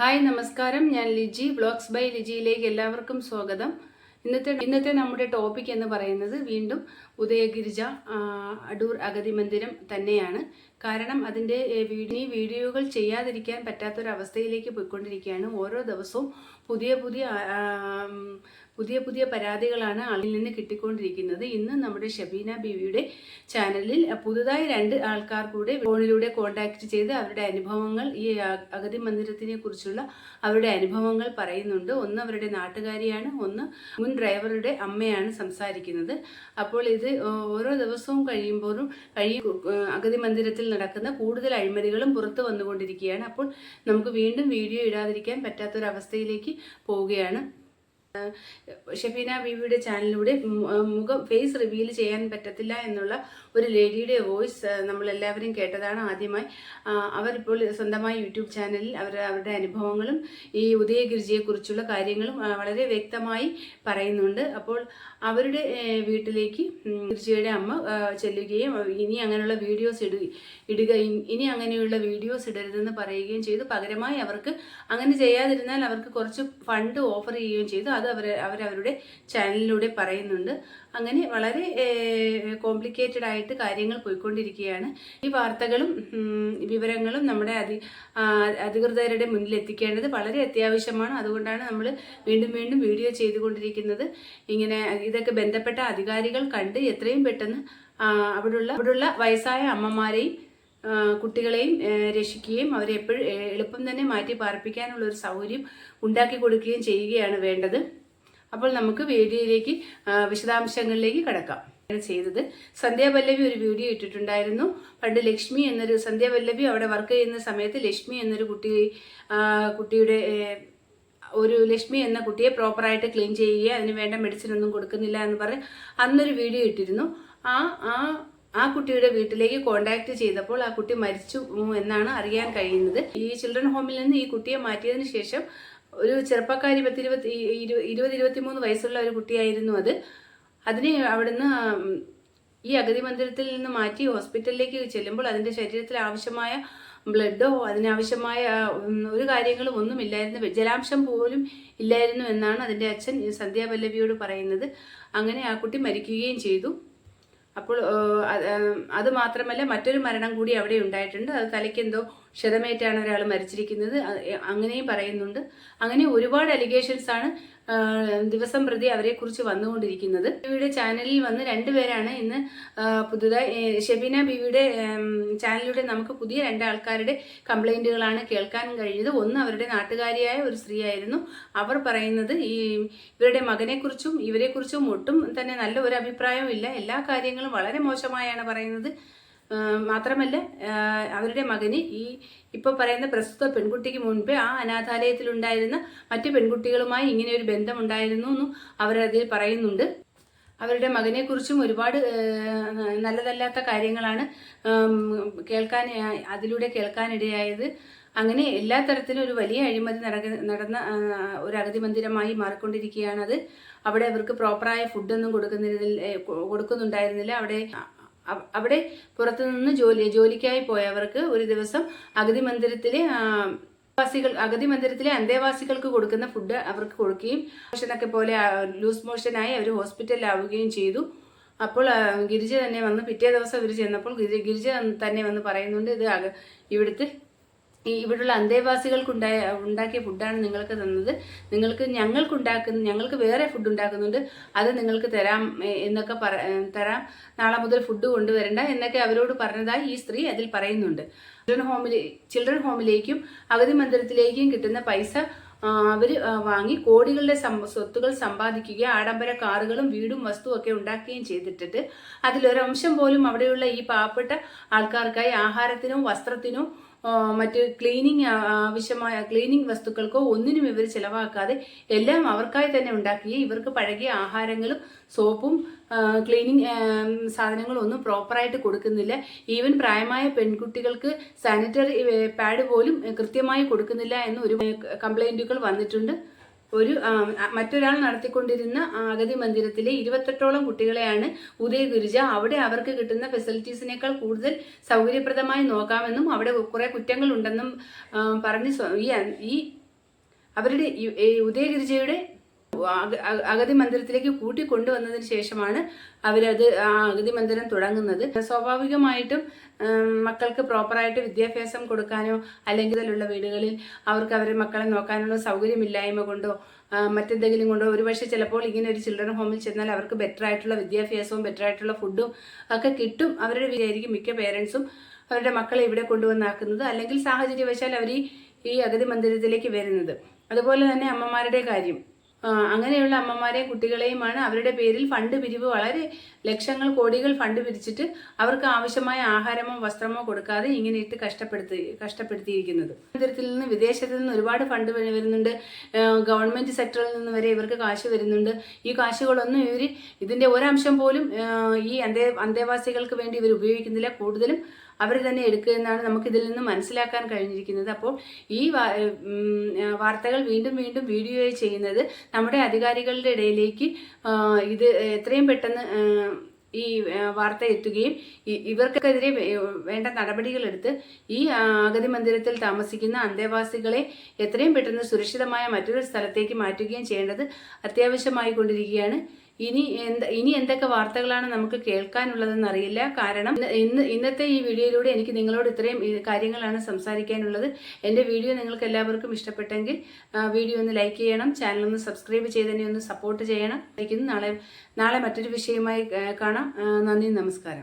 Hi നമസ്കാരം. ഞാൻ Liji blogs by ലിജിയിലേക്ക് എല്ലാവർക്കും സ്വാഗതം. ഇന്നത്തെ ഇന്നത്തെ നമ്മുടെ ടോപ്പിക് എന്ന് പറയുന്നത് വീണ്ടും ഉദയഗിരിജ അടൂർ അഗതി മന്ദിരം തന്നെയാണ്. കാരണം അതിന്റെ വീഡിയോ വീഡിയോകൾ ചെയ്യാതിരിക്കാൻ പറ്റാത്തൊരവസ്ഥയിലേക്ക് പോയിക്കൊണ്ടിരിക്കുകയാണ്. ഓരോ ദിവസവും പുതിയ പുതിയ പുതിയ പുതിയ പരാതികളാണ് ആളിൽ നിന്ന് കിട്ടിക്കൊണ്ടിരിക്കുന്നത്. ഇന്ന് നമ്മുടെ ഷബീന ബീവിയുടെ ചാനലിൽ പുതുതായി രണ്ട് ആൾക്കാർ കൂടെ ഫോണിലൂടെ കോണ്ടാക്ട് ചെയ്ത് അവരുടെ അനുഭവങ്ങൾ ഈ അഗതി മന്ദിരത്തിനെ കുറിച്ചുള്ള അവരുടെ അനുഭവങ്ങൾ പറയുന്നുണ്ട്. ഒന്ന് അവരുടെ നാട്ടുകാരിയാണ് ഒന്ന് മുൻ ഡ്രൈവറുടെ അമ്മയാണ് സംസാരിക്കുന്നത്. അപ്പോൾ ഇത് ഓരോ ദിവസവും കഴിയുമ്പോഴും കഴിയും അഗതി മന്ദിരത്തിൽ നടക്കുന്ന കൂടുതൽ അഴിമതികളും പുറത്തു വന്നുകൊണ്ടിരിക്കുകയാണ്. അപ്പോൾ നമുക്ക് വീണ്ടും വീഡിയോ ഇടാതിരിക്കാൻ പറ്റാത്തൊരവസ്ഥയിലേക്ക് പോവുകയാണ്. ഷഫീന ബീവിയുടെ ചാനലിലൂടെ മുഖം ഫേസ് റിവീൽ ചെയ്യാൻ പറ്റത്തില്ല എന്നുള്ള ഒരു ലേഡിയുടെ വോയിസ് നമ്മളെല്ലാവരും കേട്ടതാണ് ആദ്യമായി. അവരിപ്പോൾ സ്വന്തമായി യൂട്യൂബ് ചാനലിൽ അവർ അവരുടെ അനുഭവങ്ങളും ഈ ഉദയഗിരിജിയെക്കുറിച്ചുള്ള കാര്യങ്ങളും വളരെ വ്യക്തമായി പറയുന്നുണ്ട്. അപ്പോൾ അവരുടെ വീട്ടിലേക്ക് ഗിരിജിയുടെ അമ്മ ചെല്ലുകയും ഇനി അങ്ങനെയുള്ള വീഡിയോസ് ഇടുക ഇടുക ഇനി അങ്ങനെയുള്ള വീഡിയോസ് ഇടരുതെന്ന് പറയുകയും ചെയ്തു. പകരമായി അവർക്ക് അങ്ങനെ ചെയ്യാതിരുന്നാൽ അവർക്ക് കുറച്ച് ഫണ്ട് ഓഫർ ചെയ്യുകയും ചെയ്തു. അത് അവർ അവരവരുടെ ചാനലിലൂടെ പറയുന്നുണ്ട്. അങ്ങനെ വളരെ കോംപ്ലിക്കേറ്റഡ് ആയിട്ട് കാര്യങ്ങൾ പോയിക്കൊണ്ടിരിക്കുകയാണ്. ഈ വാർത്തകളും വിവരങ്ങളും നമ്മുടെ അധി അധികൃതരുടെ മുന്നിൽ എത്തിക്കേണ്ടത് വളരെ അത്യാവശ്യമാണ്. അതുകൊണ്ടാണ് നമ്മൾ വീണ്ടും വീണ്ടും വീഡിയോ ചെയ്തുകൊണ്ടിരിക്കുന്നത്. ഇങ്ങനെ ഇതൊക്കെ ബന്ധപ്പെട്ട അധികാരികൾ കണ്ട് എത്രയും പെട്ടെന്ന് അവിടുള്ള അവിടുള്ള വയസ്സായ അമ്മമാരെയും കുട്ടികളെയും രക്ഷിക്കുകയും അവരെ എപ്പോഴും എളുപ്പം തന്നെ മാറ്റി പാർപ്പിക്കാനുള്ള ഒരു സൗകര്യം ഉണ്ടാക്കി കൊടുക്കുകയും ചെയ്യുകയാണ് വേണ്ടത്. അപ്പോൾ നമുക്ക് വീഡിയോയിലേക്ക് വിശദാംശങ്ങളിലേക്ക് കടക്കാം. ചെയ്തത്. സന്ധ്യ പല്ലവി ഒരു വീഡിയോ ഇട്ടിട്ടുണ്ടായിരുന്നു. പണ്ട് ലക്ഷ്മി എന്നൊരു സന്ധ്യ പല്ലവി അവിടെ വർക്ക് ചെയ്യുന്ന സമയത്ത് ലക്ഷ്മി എന്നൊരു കുട്ടി കുട്ടിയുടെ ഒരു ലക്ഷ്മി എന്ന കുട്ടിയെ പ്രോപ്പറായിട്ട് ക്ലീൻ ചെയ്യുക അതിന് വേണ്ട മെഡിസിൻ ഒന്നും കൊടുക്കുന്നില്ല എന്ന് പറഞ്ഞ് അന്നൊരു വീഡിയോ ഇട്ടിരുന്നു. ആ ആ ആ കുട്ടിയുടെ വീട്ടിലേക്ക് കോണ്ടാക്ട് ചെയ്തപ്പോൾ ആ കുട്ടി മരിച്ചു എന്നാണ് അറിയാൻ കഴിയുന്നത്. ഈ ചിൽഡ്രൻ ഹോമിൽ നിന്ന് ഈ കുട്ടിയെ മാറ്റിയതിന് ശേഷം ഒരു ചെറുപ്പക്കാരി പത്തിരുപത്തി ഇരു- ഇരുപത് ഇരുപത്തിമൂന്ന് വയസ്സുള്ള ഒരു കുട്ടിയായിരുന്നു അത്. അതിനെ അവിടുന്ന് ഈ അഗതി മന്ദിരത്തിൽ നിന്ന് മാറ്റി ഹോസ്പിറ്റലിലേക്ക് ചെല്ലുമ്പോൾ അതിന്റെ ശരീരത്തിൽ ആവശ്യമായ ബ്ലഡോ അതിനാവശ്യമായ ഒരു കാര്യങ്ങളും ഒന്നുമില്ലായിരുന്നു. ജലാംശം പോലും ഇല്ലായിരുന്നു എന്നാണ് അതിന്റെ അച്ഛൻ സന്ധ്യാപല്ലവിയോട് പറയുന്നത്. അങ്ങനെ ആ കുട്ടി മരിക്കുകയും ചെയ്തു. അപ്പോൾ അത്, മാത്രമല്ല മറ്റൊരു മരണം കൂടി അവിടെ ഉണ്ടായിട്ടുണ്ട്. അത് തലയ്ക്കെന്തോ ക്ഷതമേറ്റാണ് ഒരാൾ മരിച്ചിരിക്കുന്നത്. അങ്ങനെയും പറയുന്നുണ്ട്. അങ്ങനെ ഒരുപാട് അലിഗേഷൻസ് ആണ് ദിവസം പ്രതി അവരെ കുറിച്ച് വന്നുകൊണ്ടിരിക്കുന്നത്. ബിവിയുടെ ചാനലിൽ വന്ന് രണ്ടുപേരാണ് ഇന്ന് പുതുതായി ഷെബീന ബിവിയുടെ ചാനലിലൂടെ നമുക്ക് പുതിയ രണ്ട് ആൾക്കാരുടെ കേൾക്കാൻ കഴിഞ്ഞത്. ഒന്ന് അവരുടെ നാട്ടുകാരിയായ ഒരു സ്ത്രീയായിരുന്നു. അവർ പറയുന്നത് ഈ ഇവരുടെ മകനെക്കുറിച്ചും ഇവരെക്കുറിച്ചും ഒട്ടും തന്നെ നല്ല ഒരു അഭിപ്രായവും ഇല്ല എല്ലാ കാര്യങ്ങളും വളരെ മോശമായാണ് പറയുന്നത്. മാത്രമല്ല അവരുടെ മകന് ഈ ഇപ്പോൾ പറയുന്ന പ്രസ്തുത പെൺകുട്ടിക്ക് മുൻപേ ആ അനാഥാലയത്തിലുണ്ടായിരുന്ന മറ്റു പെൺകുട്ടികളുമായി ഇങ്ങനെ ഒരു ബന്ധമുണ്ടായിരുന്നു എന്നും അവരതിൽ പറയുന്നുണ്ട്. അവരുടെ മകനെക്കുറിച്ചും ഒരുപാട് നല്ലതല്ലാത്ത കാര്യങ്ങളാണ് കേൾക്കാൻ അതിലൂടെ കേൾക്കാനിടയായത്. അങ്ങനെ എല്ലാ തരത്തിലും ഒരു വലിയ അഴിമതി നടന്ന ഒരു അഗതി മന്ദിരമായി മാറിക്കൊണ്ടിരിക്കുകയാണത്. അവിടെ അവർക്ക് പ്രോപ്പറായ ഫുഡൊന്നും കൊടുക്കുന്നില്ല കൊടുക്കുന്നുണ്ടായിരുന്നില്ല. അവിടെ അവിടെ പുറത്തുനിന്ന് ജോലി ജോലിക്കായി പോയവർക്ക് ഒരു ദിവസം അഗതി മന്ദിരത്തിലെ വാസികൾ അഗതി മന്ദിരത്തിലെ അന്തേവാസികൾക്ക് കൊടുക്കുന്ന ഫുഡ് അവർക്ക് കൊടുക്കുകയും മോഷനൊക്കെ പോലെ ലൂസ് മോഷനായി അവർ ഹോസ്പിറ്റലിലാവുകയും ചെയ്തു. അപ്പോൾ ഗിരിജ തന്നെ വന്ന് പിറ്റേ ദിവസം ഇവർ ചെന്നപ്പോൾ ഗിരിജ ഗിരിജ തന്നെ വന്ന് പറയുന്നുണ്ട് ഇത് ഇവിടുത്തെ ഈ ഇവിടുള്ള അന്തേവാസികൾക്ക് ഉണ്ടായ ഉണ്ടാക്കിയ ഫുഡാണ് നിങ്ങൾക്ക് തന്നത്. നിങ്ങൾക്ക് ഞങ്ങൾക്ക് ഉണ്ടാക്കുന്ന ഞങ്ങൾക്ക് വേറെ ഫുഡ് ഉണ്ടാക്കുന്നുണ്ട്. അത് നിങ്ങൾക്ക് തരാം എന്നൊക്കെ പറ തരാം. നാളെ മുതൽ ഫുഡ് കൊണ്ടുവരണ്ട എന്നൊക്കെ അവരോട് പറഞ്ഞതായി ഈ സ്ത്രീ അതിൽ പറയുന്നുണ്ട്. ചിൽഡ്രൻ ഹോമിലെ ചിൽഡ്രൻ ഹോമിലേക്കും അഗതി മന്ദിരത്തിലേക്കും കിട്ടുന്ന പൈസ അവർ വാങ്ങി കോടികളുടെ സ്വത്തുകൾ സമ്പാദിക്കുകയും ആഡംബര കാറുകളും വീടും വസ്തുവും ഒക്കെ ഉണ്ടാക്കുകയും ചെയ്തിട്ടിട്ട് അതിലൊരംശം പോലും അവിടെയുള്ള ഈ പാവപ്പെട്ട ആൾക്കാർക്കായി ആഹാരത്തിനും വസ്ത്രത്തിനോ മറ്റ് ക്ലീനിങ് ആവശ്യമായ ക്ലീനിങ് വസ്തുക്കൾക്കോ ഒന്നിനും ഇവർ ചിലവാക്കാതെ എല്ലാം അവർക്കായി തന്നെ ഉണ്ടാക്കുകയും ഇവർക്ക് പഴകിയ ആഹാരങ്ങളും സോപ്പും ക്ലീനിങ് സാധനങ്ങളും ഒന്നും പ്രോപ്പറായിട്ട് കൊടുക്കുന്നില്ല. ഈവൻ പ്രായമായ പെൺകുട്ടികൾക്ക് സാനിറ്ററി പാഡ് പോലും കൃത്യമായി കൊടുക്കുന്നില്ല എന്ന് ഒരു കംപ്ലൈന്റുകൾ വന്നിട്ടുണ്ട്. ഒരു മറ്റൊരാൾ നടത്തിക്കൊണ്ടിരുന്ന അഗതി മന്ദിരത്തിലെ ഇരുപത്തെട്ടോളം കുട്ടികളെയാണ് ഉദയ ഗുരുജ. അവിടെ അവർക്ക് കിട്ടുന്ന ഫെസിലിറ്റീസിനേക്കാൾ കൂടുതൽ സൗകര്യപ്രദമായി നോക്കാമെന്നും അവിടെ കുറെ കുറ്റങ്ങൾ ഉണ്ടെന്നും ആ, പറഞ്ഞ് ഈ അവരുടെ ഉദയഗിരിജയുടെ അഗതി മന്ദിരത്തിലേക്ക് കൂട്ടിക്കൊണ്ടുവന്നതിന് ശേഷമാണ് അവരത് ആ അഗതി മന്ദിരം തുടങ്ങുന്നത്. സ്വാഭാവികമായിട്ടും മക്കൾക്ക് പ്രോപ്പറായിട്ട് വിദ്യാഭ്യാസം കൊടുക്കാനോ അല്ലെങ്കിൽ അതിലുള്ള വീടുകളിൽ അവർക്ക് അവരെ മക്കളെ നോക്കാനുള്ള സൗകര്യമില്ലായ്മ കൊണ്ടോ മറ്റെന്തെങ്കിലും കൊണ്ടോ ഒരുപക്ഷെ ചിലപ്പോൾ ഇങ്ങനെ ഒരു ചിൽഡ്രൻ ഹോമിൽ ചെന്നാൽ അവർക്ക് ബെറ്റർ ആയിട്ടുള്ള വിദ്യാഭ്യാസവും ബെറ്റർ ആയിട്ടുള്ള ഫുഡും ഒക്കെ കിട്ടും. അവരുടെ വിചാരിക്കും മിക്ക പേരൻസും അവരുടെ മക്കളെ ഇവിടെ കൊണ്ടുവന്നാക്കുന്നത് അല്ലെങ്കിൽ സാഹചര്യവശാൽ അവർ ഈ അഗതി മന്ദിരത്തിലേക്ക് വരുന്നത്. അതുപോലെ തന്നെ അമ്മമാരുടെ കാര്യം. അങ്ങനെയുള്ള അമ്മമാരെയും കുട്ടികളെയുമാണ് അവരുടെ പേരിൽ ഫണ്ട് പിരിവ് വളരെ ലക്ഷങ്ങൾ കോടികൾ ഫണ്ട് പിരിച്ചിട്ട് അവർക്ക് ആവശ്യമായ ആഹാരമോ വസ്ത്രമോ കൊടുക്കാതെ ഇങ്ങനെ ഇട്ട് കഷ്ടപ്പെടുത്തി കഷ്ടപ്പെടുത്തിയിരിക്കുന്നത്. കേന്ദ്രത്തിൽ നിന്ന് വിദേശത്ത് നിന്ന് ഒരുപാട് ഫണ്ട് വരുന്നുണ്ട്. ഗവൺമെന്റ് സെക്ടറിൽ നിന്ന് വരെ ഇവർക്ക് കാശ് വരുന്നുണ്ട്. ഈ കാശുകളൊന്നും ഇവർ ഇതിന്റെ ഒരംശം പോലും ഈ അന്തേ അന്തേവാസികൾക്ക് വേണ്ടി ഇവർ ഉപയോഗിക്കുന്നില്ല. കൂടുതലും അവർ തന്നെ എടുക്കുക എന്നാണ് നമുക്ക് ഇതിൽ നിന്ന് മനസ്സിലാക്കാൻ കഴിഞ്ഞിരിക്കുന്നത്. അപ്പോൾ ഈ വാർത്തകൾ വീണ്ടും വീണ്ടും വീഡിയോ ചെയ്യുന്നത് നമ്മുടെ അധികാരികളുടെ ഇടയിലേക്ക് ഇത് എത്രയും പെട്ടെന്ന് ഈ വാർത്ത എത്തുകയും ഇവർക്കെതിരെ വേണ്ട നടപടികളെടുത്ത് ഈ അഗതി മന്ദിരത്തിൽ താമസിക്കുന്ന അന്തേവാസികളെ എത്രയും പെട്ടെന്ന് സുരക്ഷിതമായ മറ്റൊരു സ്ഥലത്തേക്ക് മാറ്റുകയും ചെയ്യേണ്ടത് അത്യാവശ്യമായി കൊണ്ടിരിക്കുകയാണ്. ഇനി എന്ത് ഇനി എന്തൊക്കെ വാർത്തകളാണ് നമുക്ക് കേൾക്കാനുള്ളതെന്ന് അറിയില്ല കാരണം ഇന്ന് ഇന്ന് ഇന്നത്തെ ഈ വീഡിയോയിലൂടെ എനിക്ക് നിങ്ങളോട് ഇത്രയും കാര്യങ്ങളാണ് സംസാരിക്കാനുള്ളത്. എന്റെ വീഡിയോ നിങ്ങൾക്ക് എല്ലാവർക്കും ഇഷ്ടപ്പെട്ടെങ്കിൽ വീഡിയോ ഒന്ന് ലൈക്ക് ചെയ്യണം ചാനൽ ഒന്ന് സബ്സ്ക്രൈബ് ചെയ്ത് തന്നെ ഒന്ന് സപ്പോർട്ട് ചെയ്യണം. നാളെ നാളെ മറ്റൊരു വിഷയമായി കാണാം. നന്ദി നമസ്കാരം.